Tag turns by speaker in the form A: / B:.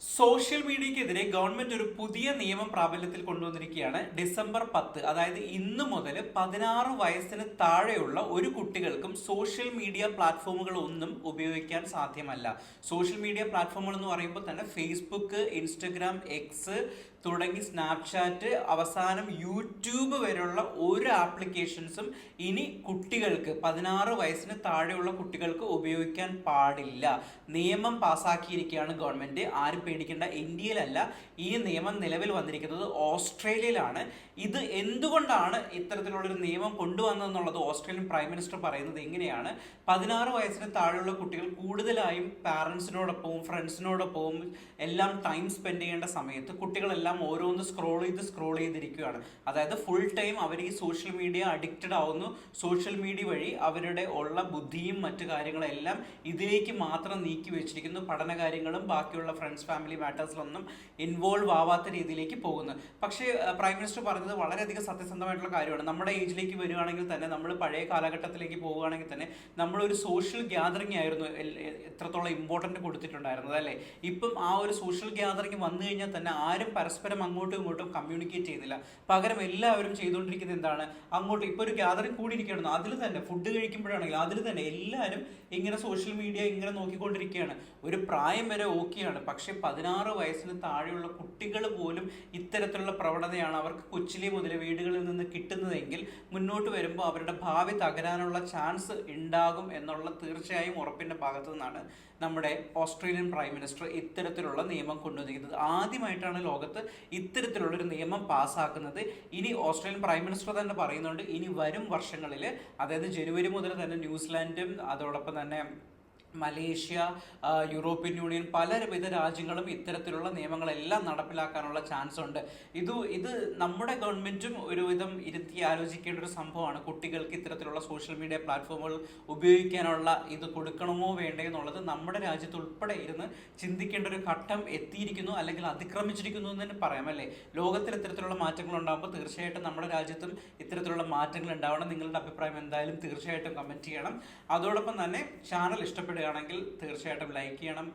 A: Social മീഡിയക്കെതിരെ government ഒരു പുതിയ നിയമം പ്രാബല്യത്തിൽ കൊണ്ടുവന്നിരിക്കുകയാണ്. ഡിസംബർ പത്ത് അതായത് ഇന്ന് മുതൽ പതിനാറ് വയസ്സിന് താഴെയുള്ള ഒരു കുട്ടികൾക്കും സോഷ്യൽ മീഡിയ പ്ലാറ്റ്ഫോമുകൾ ഒന്നും ഉപയോഗിക്കാൻ സാധ്യമല്ല. സോഷ്യൽ മീഡിയ പ്ലാറ്റ്ഫോമുകൾ എന്ന് പറയുമ്പോൾ തന്നെ ഫേസ്ബുക്ക് ഇൻസ്റ്റഗ്രാം എക്സ് തുടങ്ങി സ്നാപ്ചാറ്റ് അവസാനം യൂട്യൂബ് വരെയുള്ള ഒരു ആപ്ലിക്കേഷൻസും ഇനി കുട്ടികൾക്ക് പതിനാറ് വയസ്സിന് താഴെയുള്ള കുട്ടികൾക്ക് ഉപയോഗിക്കാൻ പാടില്ല. നിയമം പാസ്സാക്കിയിരിക്കുകയാണ് ഗവൺമെന്റ്. ആരും പേടിക്കേണ്ട ഇന്ത്യയിലല്ല ഈ നിയമം നിലവിൽ വന്നിരിക്കുന്നത് ഓസ്ട്രേലിയയിലാണ്. ഇത് എന്തുകൊണ്ടാണ് ഇത്തരത്തിലുള്ളൊരു നിയമം കൊണ്ടുവന്നതെന്നുള്ളത് ഓസ്ട്രേലിയൻ പ്രൈം മിനിസ്റ്റർ പറയുന്നത് എങ്ങനെയാണ് പതിനാറ് വയസ്സിന് താഴെയുള്ള കുട്ടികൾ കൂടുതലായും പാരൻസിനോടൊപ്പവും ഫ്രണ്ട്സിനോടൊപ്പവും എല്ലാം ടൈം സ്പെൻഡ് ചെയ്യേണ്ട സമയത്ത് കുട്ടികളെല്ലാം ഓരോന്ന് സ്ക്രോൾ ചെയ്ത് സ്ക്രോൾ ചെയ്തിരിക്കുകയാണ്. അതായത് ഫുൾ ടൈം അവർ ഈ സോഷ്യൽ മീഡിയ അഡിക്റ്റഡ് ആവുന്നു. സോഷ്യൽ മീഡിയ വഴി അവരുടെ ഉള്ള ബുദ്ധിയും മറ്റു കാര്യങ്ങളെല്ലാം ഇതിലേക്ക് മാത്രം നീക്കി വെച്ചിരിക്കുന്നു. പഠന കാര്യങ്ങളും ബാക്കിയുള്ള ഫ്രണ്ട്സ് ഫാമിലി മാറ്റേഴ്സിലൊന്നും ഇൻവോൾവ് ആവാത്ത രീതിയിലേക്ക് പോകുന്നത് പക്ഷേ പ്രൈം മിനിസ്റ്റർ പറഞ്ഞത് വളരെയധികം സത്യസന്ധമായിട്ടുള്ള കാര്യമാണ്. നമ്മുടെ ഏജിലേക്ക് വരികയാണെങ്കിൽ തന്നെ നമ്മൾ പഴയ കാലഘട്ടത്തിലേക്ക് പോവുകയാണെങ്കിൽ തന്നെ നമ്മളൊരു സോഷ്യൽ ഗ്യാതറിംഗ് ആയിരുന്നു എത്രത്തോളം ഇമ്പോർട്ടന്റ് കൊടുത്തിട്ടുണ്ടായിരുന്നത് അല്ലേ? ഇപ്പം ആ ഒരു സോഷ്യൽ ഗ്യാതറിംഗ് വന്നു കഴിഞ്ഞാൽ തന്നെ ആരും പരസ്പരം അങ്ങോട്ടും ഇങ്ങോട്ടും കമ്മ്യൂണിക്കേറ്റ് ചെയ്യുന്നില്ല പകരം എല്ലാവരും ചെയ്തുകൊണ്ടിരിക്കുന്നത് എന്താണ്? അങ്ങോട്ട് ഇപ്പോൾ ഒരു ഗ്യാതറിംഗ് കൂടിയിരിക്കുകയാണ്. അതിൽ തന്നെ ഫുഡ് കഴിക്കുമ്പോഴാണെങ്കിൽ അതിൽ തന്നെ എല്ലാവരും ഇങ്ങനെ സോഷ്യൽ മീഡിയ ഇങ്ങനെ നോക്കിക്കൊണ്ടിരിക്കുകയാണ്. ഒരു പ്രായം വരെ ഓക്കെയാണ് പക്ഷേ പതിനാറ് വയസ്സിന് താഴെയുള്ള കുട്ടികൾ പോലും ഇത്തരത്തിലുള്ള പ്രവണതയാണ് അവർക്ക് കൊച്ചിലെ മുതൽ വീടുകളിൽ നിന്ന് കിട്ടുന്നതെങ്കിൽ മുന്നോട്ട് വരുമ്പോൾ അവരുടെ ഭാവി തകരാനുള്ള ചാൻസ് ഉണ്ടാകും എന്നുള്ള തീർച്ചയായും ഉറപ്പിന്റെ ഭാഗത്തു നിന്നാണ് നമ്മുടെ ഓസ്ട്രേലിയൻ പ്രൈം മിനിസ്റ്റർ ഇത്തരത്തിലുള്ള നിയമം കൊണ്ടുവന്നിരിക്കുന്നത്. ആദ്യമായിട്ടാണ് ലോകത്ത് ഇത്തരത്തിലുള്ളൊരു നിയമം പാസ്സാക്കുന്നത് ഇനി ഓസ്ട്രേലിയൻ പ്രൈം മിനിസ്റ്റർ തന്നെ പറയുന്നുണ്ട് ഇനി വരും വർഷങ്ങളിൽ അതായത് ജനുവരി മുതൽ തന്നെ ന്യൂസിലാൻഡും അതോടൊപ്പം തന്നെ മലേഷ്യ യൂറോപ്യൻ യൂണിയൻ പലവിധ രാജ്യങ്ങളും ഇത്തരത്തിലുള്ള നിയമങ്ങളെല്ലാം നടപ്പിലാക്കാനുള്ള ചാൻസ് ഉണ്ട് ഇത് ഇത് നമ്മുടെ ഗവൺമെന്റും ഒരുവിധം ഇരുത്തി ആലോചിക്കേണ്ട ഒരു സംഭവമാണ്. കുട്ടികൾക്ക് ഇത്തരത്തിലുള്ള സോഷ്യൽ മീഡിയ പ്ലാറ്റ്ഫോമുകൾ ഉപയോഗിക്കാനുള്ള ഇത് കൊടുക്കണമോ വേണ്ടേ എന്നുള്ളത് നമ്മുടെ രാജ്യത്ത് ഉൾപ്പെടെ ഇരുന്ന് ചിന്തിക്കേണ്ട ഒരു ഘട്ടം എത്തിയിരിക്കുന്നു അല്ലെങ്കിൽ അതിക്രമിച്ചിരിക്കുന്നു എന്ന് തന്നെ പറയാം അല്ലേ? ലോകത്തിൽ ഇത്തരത്തിലുള്ള മാറ്റങ്ങൾ ഉണ്ടാകുമ്പോൾ തീർച്ചയായിട്ടും നമ്മുടെ രാജ്യത്തും ഇത്തരത്തിലുള്ള മാറ്റങ്ങൾ ഉണ്ടാവണം. നിങ്ങളുടെ അഭിപ്രായം എന്തായാലും തീർച്ചയായിട്ടും കമന്റ് ചെയ്യണം. അതോടൊപ്പം തന്നെ ചാനൽ ഇഷ്ടപ്പെടുകയാണെങ്കിൽ തീർച്ചയായിട്ടും ലൈക്ക് ചെയ്യണം.